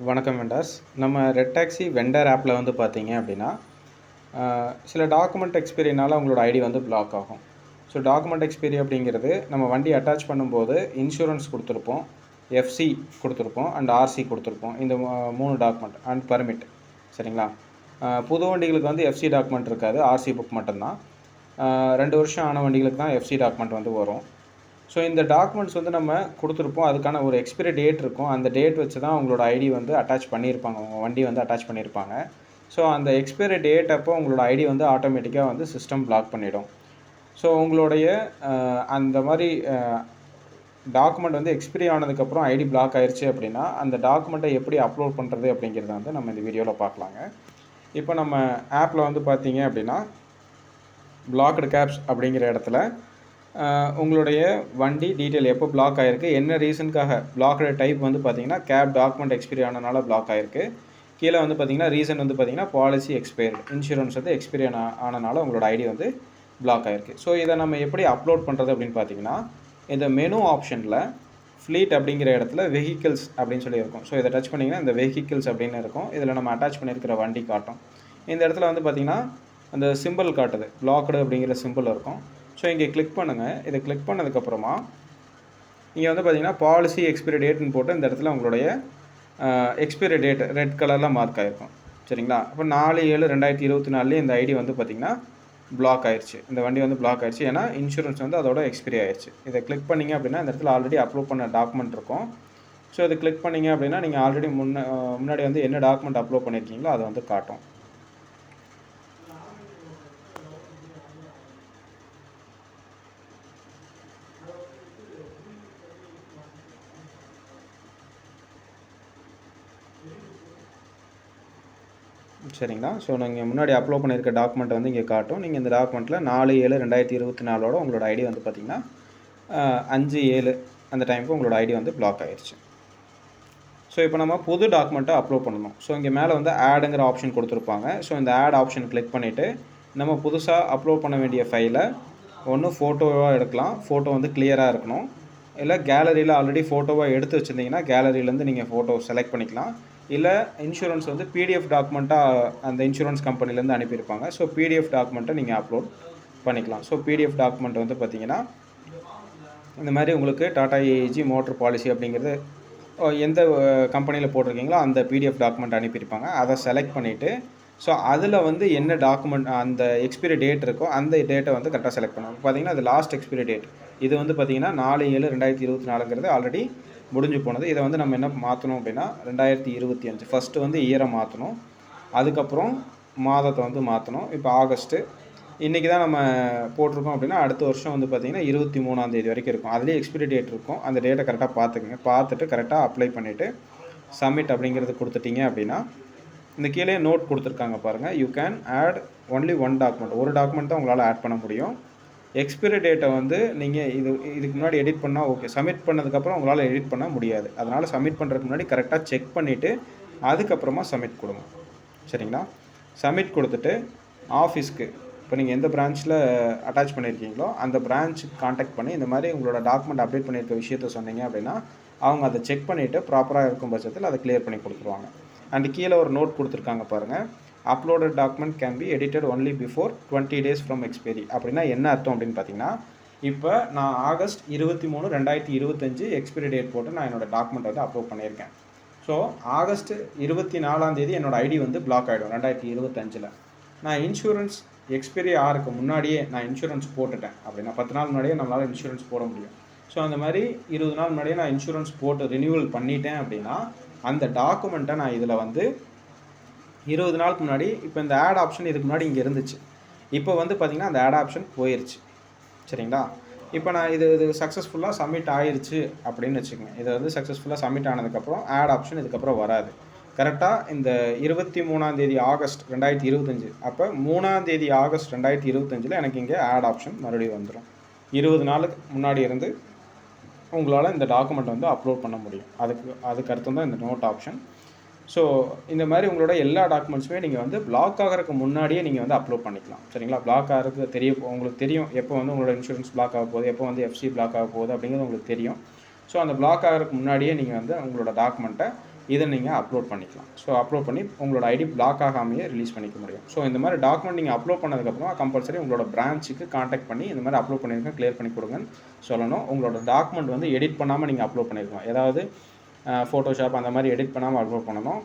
வணக்கம் வெண்டாஸ். நம்ம red taxi vendor ஆப்பில் வந்து பார்த்தீங்க அப்படின்னா சில டாக்குமெண்ட் எக்ஸ்பீரியனால உங்களோட ஐடி வந்து பிளாக் ஆகும். ஸோ டாக்குமெண்ட் எக்ஸ்பீரி அப்படிங்கிறது நம்ம வண்டி அட்டாச் பண்ணும்போது இன்சூரன்ஸ் கொடுத்துருப்போம் எஃப்சி கொடுத்துருப்போம் அண்ட் ஆர்சி கொடுத்துருப்போம் இந்த மூணு டாக்குமெண்ட் அண்ட் பர்மிட் சரிங்களா? புது வண்டிகளுக்கு வந்து எஃப்சி டாக்குமெண்ட் இருக்காது ஆர்சி புக் மட்டும்தான். ரெண்டு வருஷம் ஆன வண்டிகளுக்கு தான் எஃப்சி டாக்குமெண்ட் வந்து வரும். ஸோ இந்த டாக்குமெண்ட்ஸ் வந்து நம்ம கொடுத்துருப்போம். அதுக்கான ஒரு எக்ஸ்பிரி டேட் இருக்கும். அந்த டேட் வச்சு தான் உங்களோட ஐடி வந்து அட்டாச் பண்ணியிருப்பாங்க. உங்கள் வண்டி வந்து அட்டாச் பண்ணியிருப்பாங்க. ஸோ அந்த எக்ஸ்பைரி டேட் அப்போ உங்களோட ஐடி வந்து ஆட்டோமேட்டிக்காக வந்து சிஸ்டம் பிளாக் பண்ணிடும். ஸோ உங்களுடைய அந்த மாதிரி டாக்குமெண்ட் வந்து எக்ஸ்பிரி ஆனதுக்கப்புறம் ஐடி பிளாக் ஆயிடுச்சு அப்படின்னா அந்த டாக்குமெண்ட்டை எப்படி அப்லோட் பண்ணுறது அப்படிங்கிறத வந்து நம்ம இந்த வீடியோவில் பார்க்கலாங்க. இப்போ நம்ம ஆப்பில் வந்து பார்த்தீங்க அப்படின்னா பிளாக்டு கேப்ஸ் அப்படிங்கிற இடத்துல உங்களுடைய வண்டி டீட்டெயில் எப்போ பிளாக் ஆகிருக்கு என்ன ரீசனுக்காக பிளாக்டு டைப் வந்து பார்த்தீங்கன்னா கேப் டாக்குமெண்ட் எக்ஸ்பைரி ஆனதுனால பிளாக் ஆகிருக்கு கீழே வந்து பார்த்தீங்கன்னா ரீசன் வந்து பார்த்தீங்கன்னா பாலிசி எக்ஸ்பைர்டு இன்சூரன்ஸ் வந்து எக்ஸ்பைரி ஆனதுனால ஆனனால உங்களோட ஐடி வந்து பிளாக் ஆகிருக்கு ஸோ இதை நம்ம எப்படி அப்லோட் பண்ணுறது அப்படின்னு பார்த்தீங்கன்னா இந்த மெனு ஆப்ஷனில் ஃப்ளீட் அப்படிங்கிற இடத்துல வெஹிக்கிள்ஸ் அப்படின்னு சொல்லி இருக்கும் ஸோ இதை டச் பண்ணிங்கன்னா இந்த வெஹிக்கிள்ஸ் அப்படின்னு இருக்கும். இதில் நம்ம அட்டாச் பண்ணியிருக்கிற வண்டி காட்டும். இந்த இடத்துல வந்து பார்த்தீங்கன்னா அந்த சிம்பிள் காட்டுது. பிளாக்டு அப்படிங்கிற சிம்பிள் இருக்கும். ஸோ இங்கே கிளிக் பண்ணுங்கள் இதை கிளிக் பண்ணதுக்கப்புறமா இங்கே வந்து பார்த்தீங்கன்னா பாலிசி எக்ஸ்பிரி டேட்னு போட்டு இந்த இடத்துல உங்களுடைய எக்ஸ்பிரி டேட் ரெட் கலரில் மார்க் ஆகிருக்கும் சரிங்களா? அப்போ நாலு ஏழு ரெண்டாயிரத்தி இருபத்தி நாலுலேயே இந்த ஐடி வந்து பார்த்தீங்கன்னா பிளாக் ஆயிடுச்சு இந்த வண்டி வந்து பிளாக் ஆயிடுச்சு ஏன்னா இன்சூரன்ஸ் வந்து அதோட எக்ஸ்பிரி ஆயிடுச்சு இதை கிளிக் பண்ணீங்க அப்படின்னா இந்த இடத்துல ஆல்ரெடி அப்லோட் பண்ண டாக்குமெண்ட் இருக்கும். ஸோ இதை கிளிக் பண்ணீங்க அப்படின்னா நீங்கள் ஆல்ரெடி முன்ன முன்னாடி வந்து என்ன டாக்குமெண்ட் அப்லோட் பண்ணியிருக்கீங்களோ அதை வந்து காட்டும். சரிங்களா? ஸோ நீங்கள் முன்னாடி அப்லோட் பண்ணியிருக்க டாக்குமெண்ட் வந்து இங்கே காட்டும். நீங்கள் இந்த டாக்குமெண்ட்டில் நாலு ஏழு ரெண்டாயிரத்தி இருபத்தி நாலோட உங்களோட ஐடி வந்து பார்த்திங்கன்னா அஞ்சு ஏழு அந்த டைமுக்கு உங்களோட ஐடி வந்து பிளாக் ஆயிருச்சு. ஸோ இப்போ நம்ம புது டாக்குமெண்ட்டை அப்லோட் பண்ணணும். ஸோ இங்கே மேலே வந்து ஆடுங்கிற ஆப்ஷன் கொடுத்துருப்பாங்க. ஸோ இந்த ஆட் ஆப்ஷன் கிளிக் பண்ணிவிட்டு நம்ம புதுசாக அப்லோட் பண்ண வேண்டிய ஃபைலை ஒன்று ஃபோட்டோவாக எடுக்கலாம். ஃபோட்டோ வந்து கிளியராக இருக்கணும். இல்லை கேலரியில் ஆல்ரெடி ஃபோட்டோவாக எடுத்து வச்சுருந்தீங்கன்னா கேலரியிலேருந்து நீங்கள் ஃபோட்டோ செலக்ட் பண்ணிக்கலாம். இல்லை இன்சூரன்ஸ் வந்து பிடிஎஃப் டாக்குமெண்ட்டாக அந்த இன்சூரன்ஸ் கம்பெனிலேருந்து அனுப்பியிருப்பாங்க. ஸோ பிடிஎஃப் டாக்குமெண்ட்டை நீங்கள் அப்லோட் பண்ணிக்கலாம். ஸோ பிடிஎஃப் டாக்குமெண்ட் வந்து பார்த்தீங்கன்னா இந்த மாதிரி உங்களுக்கு டாடா ஏஜி மோட்டர் பாலிசி அப்படிங்கிறது எந்த கம்பெனியில் போட்டிருக்கீங்களோ அந்த பிடிஎஃப் டாக்குமெண்ட் அனுப்பியிருப்பாங்க. அதை செலக்ட் பண்ணிவிட்டு ஸோ அதில் வந்து என்ன டாக்குமெண்ட் அந்த எக்ஸ்பிரி டேட் இருக்கோ அந்த டேட்டை வந்து கரெக்டாக செலக்ட் பண்ணணும். பார்த்தீங்கன்னா அது லாஸ்ட் எக்ஸ்பிரி டேட் இது வந்து பார்த்தீங்கன்னா நாலு ஏழு ரெண்டாயிரத்தி இருபத்தி நாலுங்கிறது ஆல்ரெடி முடிஞ்சு போனது. இதை வந்து நம்ம என்ன மாற்றணும் அப்படின்னா ரெண்டாயிரத்தி இருபத்தி அஞ்சு. ஃபஸ்ட்டு வந்து இயரை மாற்றணும் அதுக்கப்புறம் மாதத்தை வந்து மாற்றணும் இப்போ ஆகஸ்ட்டு. இன்றைக்கி தான் நம்ம போட்டிருக்கோம் அப்படின்னா அடுத்த வருஷம் வந்து பார்த்திங்கன்னா இருபத்தி மூணாந்தேதி வரைக்கும் இருக்கும். அதுலேயே எக்ஸ்பிரி டேட் இருக்கும். அந்த டேட்டை கரெக்டாக பார்த்துக்குங்க பார்த்துட்டு கரெக்டாக அப்ளை பண்ணிவிட்டு சப்மிட் அப்படிங்கிறது கொடுத்துட்டிங்க அப்படின்னா இந்த கீழே நோட் கொடுத்துருக்காங்க பாருங்கள் you can add only one document ஒரு டாக்குமெண்ட் தான் உங்களால் ஆட் பண்ண முடியும். எக்ஸ்பிரி டேட்டை வந்து நீங்கள் இது இதுக்கு முன்னாடி எடிட் பண்ணால் ஓகே சப்மிட் பண்ணதுக்கப்புறம் உங்களால் எடிட் பண்ண முடியாது. அதனால் சப்மிட் பண்ணுறதுக்கு முன்னாடி கரெக்டாக செக் பண்ணிவிட்டு அதுக்கப்புறமா சப்மிட் கொடுங்க. சரிங்களா? சப்மிட் கொடுத்துட்டு ஆஃபீஸ்க்கு இப்போ நீங்கள் எந்த பிரான்ச்சில் அட்டாச் பண்ணியிருக்கீங்களோ அந்த பிரான்ச்சுக்கு காண்டாக்ட் பண்ணி இந்த மாதிரி உங்களோட டாக்குமெண்ட் அப்டேட் பண்ணியிருக்க விஷயத்த சொன்னீங்க அப்படின்னா அவங்க அதை செக் பண்ணிவிட்டு ப்ராப்பராக இருக்கும் பட்சத்தில் அதை கிளியர் பண்ணி கொடுத்துருவாங்க. அண்ட் கீழே ஒரு நோட் கொடுத்துருக்காங்க பாருங்கள் uploaded document can be edited only before twenty days from expiry அப்படின்னா என்ன அர்த்தம் அப்படின்னு பார்த்தீங்கன்னா இப்போ நான் ஆகஸ்ட் இருபத்தி மூணு ரெண்டாயிரத்தி இருபத்தஞ்சு எக்ஸ்பைரி டேட் போட்டு நான் என்னோட டாக்குமெண்ட் வந்து அப்லோட் பண்ணியிருக்கேன். ஸோ ஆகஸ்ட் இருபத்தி நாலாம் தேதி என்னோட ஐடி வந்து பிளாக் ஆகிடும் ரெண்டாயிரத்தி இருபத்தஞ்சில். நான் இன்சூரன்ஸ் எக்ஸ்பைரி ஆருக்கு முன்னாடியே நான் இன்சூரன்ஸ் போட்டுட்டேன். அப்படின்னா பத்து நாள் முன்னாடியே நம்மளால் இன்சூரன்ஸ் போட முடியும். ஸோ அந்த மாதிரி இருபது நாள் முன்னாடியே நான் இன்சூரன்ஸ் போட்டு ரினியூவல் பண்ணிட்டேன் அப்படின்னா அந்த டாக்குமெண்ட்டை நான் இதில் வந்து இருபது நாளுக்கு முன்னாடி இப்போ இந்த ஆட் ஆப்ஷன் இதுக்கு முன்னாடி இங்கே இருந்துச்சு. இப்போ வந்து பார்த்திங்கன்னா அந்த ஆட் ஆப்ஷன் போயிருச்சு. சரிங்களா? இப்போ நான் இது இது சக்ஸஸ்ஃபுல்லாக சப்மிட் ஆயிடுச்சு அப்படின்னு வச்சுக்கோங்க. இது வந்து சக்ஸஸ்ஃபுல்லாக சப்மிட் ஆனதுக்கப்புறம் ஆட் ஆப்ஷன் இதுக்கப்புறம் வராது. கரெக்டாக இந்த இருபத்தி மூணாந்தேதி ஆகஸ்ட் ரெண்டாயிரத்தி இருபத்தஞ்சு அப்போ மூணாந்தேதி ஆகஸ்ட் ரெண்டாயிரத்தி இருபத்தஞ்சில் எனக்கு இங்கே ஆட் ஆப்ஷன் மறுபடியும் வந்துடும் இருபது நாளுக்கு முன்னாடி இருந்து உங்களால் இந்த டாக்குமெண்ட் வந்து அப்லோட் பண்ண முடியும். அதுக்கு அதுக்கு அர்த்தம் தான் இந்த நோட் ஆப்ஷன் ஸோ இந்த மாதிரி உங்களோட எல்லா டாக்குமெண்ட்ஸுமே நீங்கள் வந்து பிளாக் ஆகிறதுக்கு முன்னாடியே நீங்கள் வந்து அப்லோட் பண்ணிக்கலாம். சரிங்களா? பிளாக் ஆகிறதுக்கு தெரிய உங்களுக்கு தெரியும் எப்போ வந்து உங்களோட இன்சூரன்ஸ் பிளாக் ஆக போகுது எப்போ வந்து எஃப்சி பிளாக் ஆக போகுது அப்படிங்கிறது உங்களுக்கு தெரியும். ஸோ அந்த பிளாக் ஆகிறதுக்கு முன்னாடியே நீங்கள் வந்து உங்களோட டாக்குமெண்ட்டை இதை நீங்கள் அப்லோட் பண்ணிக்கலாம். ஸோ அப்லோட் பண்ணி உங்களோட ஐடி பிளாக் ஆகாமையே ரிலீஸ் பண்ணிக்க முடியும். ஸோ இந்த மாதிரி டாக்குமெண்ட் நீங்கள் அப்லோட் பண்ணதுக்கப்புறம் கம்பல்சரி உங்களோட பிரான்ச்சுக்கு காண்டாக்ட் பண்ணி இந்த மாதிரி அப்லோட் பண்ணியிருக்கேன் க்ளியர் பண்ணி கொடுங்கன்னு சொல்லணும். உங்களோட டாக்குமெண்ட் வந்து எடிட் பண்ணாமல் நீங்கள் அப்லோட் பண்ணியிருக்கணும் ஏதாவது ஃபோட்டோஷாப் அந்த மாதிரி எடிட் பண்ணாமல் அப்லோட் பண்ணணும்.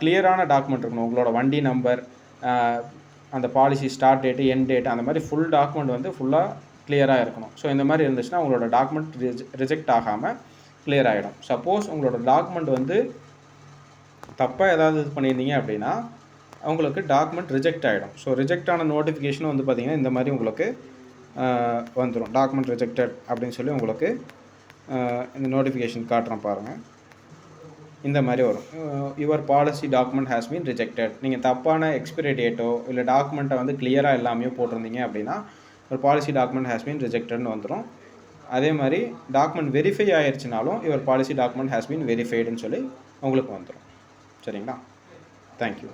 கிளியரான டாக்குமெண்ட் இருக்கணும். உங்களோட வண்டி நம்பர் அந்த policy start date end date அந்த மாதிரி ஃபுல் டாக்குமெண்ட் வந்து ஃபுல்லாக கிளியராக இருக்கணும். ஸோ இந்த மாதிரி இருந்துச்சுன்னா உங்களோட டாக்குமெண்ட் ரிஜெக்ட் ஆகாமல் கிளியர் ஆகிடும் சப்போஸ் உங்களோட டாக்குமெண்ட் வந்து தப்பாக ஏதாவது இது பண்ணியிருந்தீங்க அப்படின்னா உங்களுக்கு டாக்குமெண்ட் ரிஜெக்ட் ஆகிடும் ஸோ ரிஜெக்ட் ஆன நோட்டிஃபிகேஷனும் வந்து பார்த்திங்கன்னா இந்த மாதிரி உங்களுக்கு வந்துடும் டாக்குமெண்ட் ரிஜெக்டட் அப்படின்னு சொல்லி உங்களுக்கு இந்த நோட்டிஃபிகேஷன் காட்டுறேன் பாருங்கள் இந்த மாதிரி வரும். Your policy document has been rejected நீங்கள் தப்பான எக்ஸ்பிரி டேட்டோ இல்லை டாக்குமெண்ட்டை வந்து கிளியராக எல்லாமே போட்டிருந்தீங்க அப்படின்னா ஒரு பாலிசி டாக்குமெண்ட் ஹேஸ் பீன் ரிஜெக்டட்னு வந்துடும் அதே மாதிரி document verify ஆயிடுச்சுனாலும் your policy document has been வெரிஃபைடுன்னு சொல்லி உங்களுக்கு வந்துடும் சரிங்களா? தேங்க்யூ